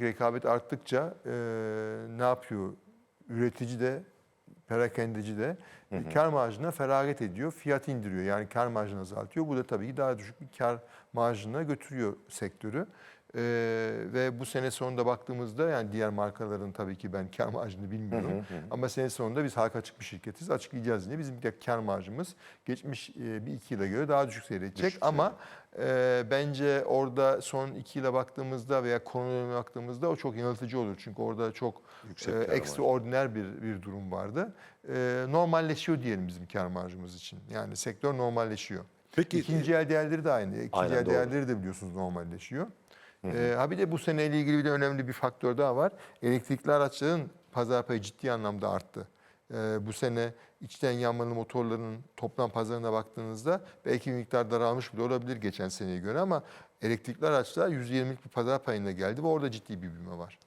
rekabet arttıkça e, ne yapıyor? Üretici de, perakendeci de kar marjına feragat ediyor, fiyat indiriyor. Yani kar marjını azaltıyor. Bu da tabii ki daha düşük bir kar marjına götürüyor sektörü. E, ve bu sene sonunda baktığımızda yani diğer markaların tabii ki ben kar marjını bilmiyorum. Ama sene sonunda biz halka açık bir şirketiz. Açıklayacağız yine. Bizim de kar marjımız geçmiş e, bir iki yıla göre daha düşük seyredecek. Düşük Ama e, bence orada son iki yıla baktığımızda veya konu baktığımızda o çok yanıltıcı olur. Çünkü orada çok Yüksek e, ekstraordiner bir, bir durum vardı. E, normalleşiyor diyelim bizim kar marjımız için. Yani sektör normalleşiyor. Peki İkinci el değerleri de aynı. İkinci Aynen, el doğru. değerleri de biliyorsunuz normalleşiyor. E, ha bir de bu seneyle ilgili bir de önemli bir faktör daha var. Elektrikli araçların pazar payı ciddi anlamda arttı. E, bu sene içten yanmalı motorların toplam pazarına baktığınızda belki bir miktar daralmış bile olabilir geçen seneye göre ama elektrikli araçlar %20'lik bir pazar payına geldi ve orada ciddi bir büyüme var.